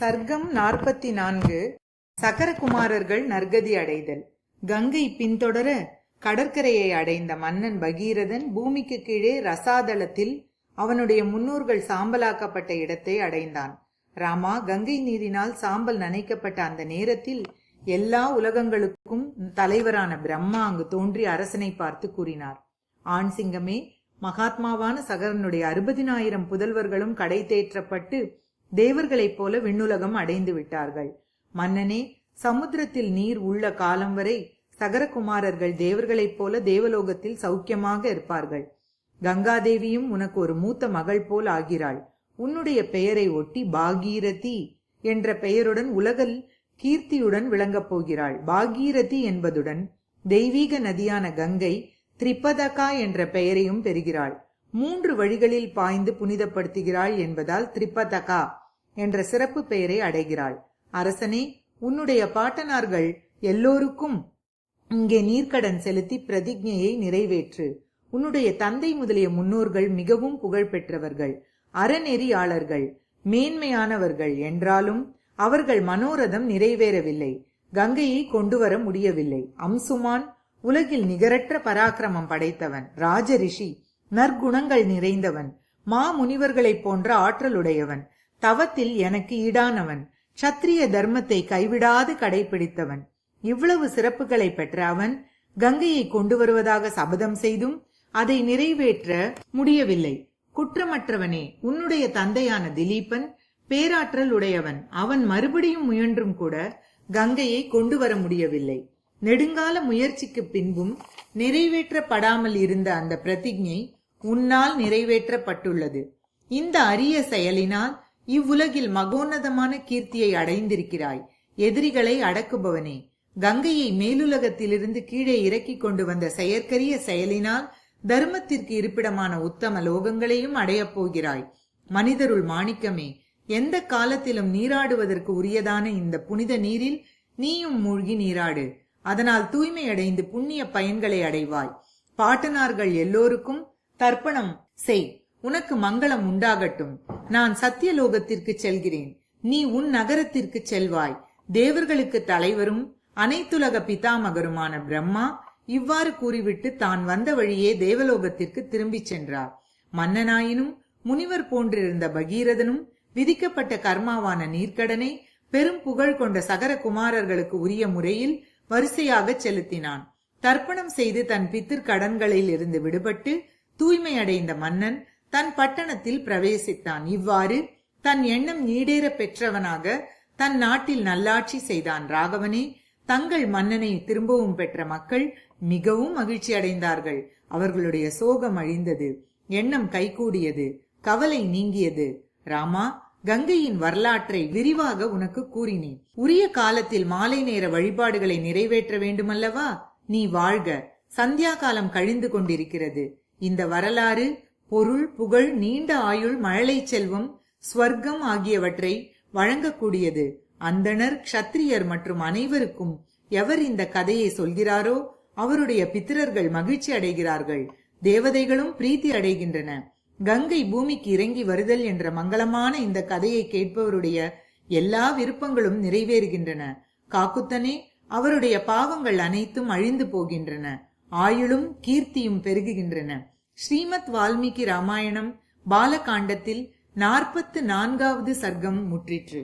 சர்க்கம் நாற்பத்தி நான்கு சகரகுமாரர்கள் நற்கதி அடைதல். கங்கை பின்தொடர கடற்கரையை அடைந்த மன்னன் பகீரதன் பூமிக்கு கீழே ரசாதளத்தில் அவனுடைய முன்னோர்கள் சாம்பலாக்கப்பட்ட இடத்தை அடைந்தான். ராமா கங்கை நீரினால் சாம்பல் நனைக்கப்பட்ட அந்த நேரத்தில் எல்லா உலகங்களுக்கும் தலைவரான பிரம்மா அங்கு தோன்றி அரசனை பார்த்து கூறினார். ஆண் சிங்கமே மகாத்மாவான சகரனுடைய அறுபதினாயிரம் புதல்வர்களும் கடை தேற்றப்பட்டு தேவர்களைப் போல விண்ணுலகம் அடைந்து விட்டார்கள். மன்னனே சமுத்திரத்தில் நீர் உள்ள காலம் வரை சகரகுமாரர்கள் தேவர்களைப் போல தேவலோகத்தில் சௌக்கியமாக இருப்பார்கள். கங்காதேவியும் உனக்கு ஒரு மூத்த மகள் போல் ஆகிறாள். உன்னுடைய பெயரை ஒட்டி பாகீரதி என்ற பெயருடன் உலகில் கீர்த்தியுடன் விளங்கப் போகிறாள். பாகீரதி என்பதுடன் தெய்வீக நதியான கங்கை திரிபதகா என்ற பெயரையும் பெறுகிறாள். மூன்று வழிகளில் பாய்ந்து புனிதப்படுத்துகிறாள் என்பதால் திரிபதகா என்ற சிறப்பு பெயரை அடைகிறாள். அரசனே உன்னுடைய பாட்டனார்கள் எல்லோருக்கும் இங்கே நீர்க்கடன் செலுத்தி பிரதிஜையை நிறைவேற்று. உன்னுடைய தந்தை முதலிய முன்னோர்கள் மிகவும் புகழ் பெற்றவர்கள். அறநெறியாளர்கள் மேன்மையானவர்கள் என்றாலும் அவர்கள் மனோரதம் நிறைவேறவில்லை. கங்கையை கொண்டு வர முடியவில்லை. அம்சுமான் உலகில் நிகரற்ற பராக்கிரமம் படைத்தவன். ராஜரிஷி நற்குணங்கள் நிறைந்தவன். மா முனிவர்களைப் போன்ற ஆற்றலுடையவன். தவத்தில் எனக்கு ஈடானவன். சத்திரிய தர்மத்தை கைவிடாது கடைபிடித்தவன். இவ்வளவு சிறப்புகளை பெற்ற அவன் கங்கையை கொண்டு வருவதாக சபதம் செய்தும் அதை நிறைவேற்ற முடியவில்லை. குற்றமற்றவனே உன்னுடைய தந்தையான திலீபன் பேராற்றல் உடையவன். அவன் மறுபடியும் முயன்றும் கூட கங்கையை கொண்டு வர முடியவில்லை. நெடுங்கால முயற்சிக்கு பின்பும் நிறைவேற்றப்படாமல் இருந்த அந்த பிரதிஜை உன்னால் நிறைவேற்றப்பட்டுள்ளது. இந்த அரிய செயலினால் இவ்வுலகில் மகோன்னதமான கீர்த்தியை அடைந்திருக்கிறாய். எதிரிகளை அடக்குபவனே கங்கையை மேலுலகத்திலிருந்து கீழே இறக்கிக் கொண்டு வந்த செயற்கரிய செயலினால் தர்மத்திற்கு இருப்பிடமான உத்தம லோகங்களையும் அடையப் போகிறாய். மனிதருள் மாணிக்கமே எந்த காலத்திலும் நீராடுவதற்கு உரியதான இந்த புனித நீரில் நீயும் மூழ்கி நீராடு. அதனால் தூய்மை அடைந்து புண்ணிய பயன்களை அடைவாய். பாட்டனார்கள் எல்லோருக்கும் தர்ப்பணம் செய் உனக்கு மங்களம் உண்டாகட்டும். நான் சத்தியலோகத்திற்கு செல்கிறேன். நீ உன் நகரத்திற்கு செல்வாய். தேவர்களுக்கு தலைவரும் அனைத்துலக பிதாமகருமான பிரம்மா இவ்வாறு கூறிவிட்டு தான் வந்த வழியே தேவலோகத்திற்கு திரும்பிச் சென்றார். மன்னனாயினும் முனிவர் போன்றிருந்த பகீரதனும் விதிக்கப்பட்ட கர்மாவான நீர்க்கடனை பெரும் புகழ் கொண்ட சகர குமாரர்களுக்கு உரிய முறையில் வரிசையாக செலுத்தினான். தர்ப்பணம் செய்து தன் பித்திர்கடன்களில் இருந்து விடுபட்டு தூய்மை அடைந்த மன்னன் தன் பட்டணத்தில் பிரவேசித்தான். இவ்வாறு தன் எண்ணம் ஈடேற பெற்றவனாக தன் நாட்டில் நல்லாட்சி செய்தான் ராகவனே. தங்கள் மன்னனை திரும்பவும் பெற்ற மக்கள் மிகவும் மகிழ்ச்சி அடைந்தார்கள். அவர்களுடைய சோகம் அழிந்தது. எண்ணம் கைகூடியது. கவலை நீங்கியது. ராமா கங்கையின் வரலாற்றை விரிவாக உனக்கு கூறினேன். உரிய காலத்தில் மாலை நேர வழிபாடுகளை நிறைவேற்ற வேண்டுமல்லவா? நீ வாழ்க. சந்தியா காலம் கழிந்து கொண்டிருக்கிறது. இந்த வரலாறு பொருள் புகழ் நீண்ட ஆயுள் மழலை செல்வம் ஸ்வர்க்கம் ஆகியவற்றை வழங்கக்கூடியது. அந்தணர் க்ஷத்திரியர் மற்றும் அனைவருக்கும் எவர் இந்த கதையை சொல்கிறாரோ அவருடைய பித்திரர்கள் மகிழ்ச்சி அடைகிறார்கள். தேவதைகளும் பிரீத்தி அடைகின்றன. கங்கை பூமிக்கு இறங்கி வருதல் என்ற மங்களமான இந்த கதையை கேட்பவருடைய எல்லா விருப்பங்களும் நிறைவேறுகின்றன. காக்குத்தனே அவருடைய பாவங்கள் அனைத்தும் அழிந்து போகின்றன. ஆயுளும் கீர்த்தியும் பெருகுகின்றன. ஸ்ரீமத் வால்மீகி ராமாயணம் பாலகாண்டத்தில் நாற்பத்து நான்காவது சர்க்கம் முற்றிற்று.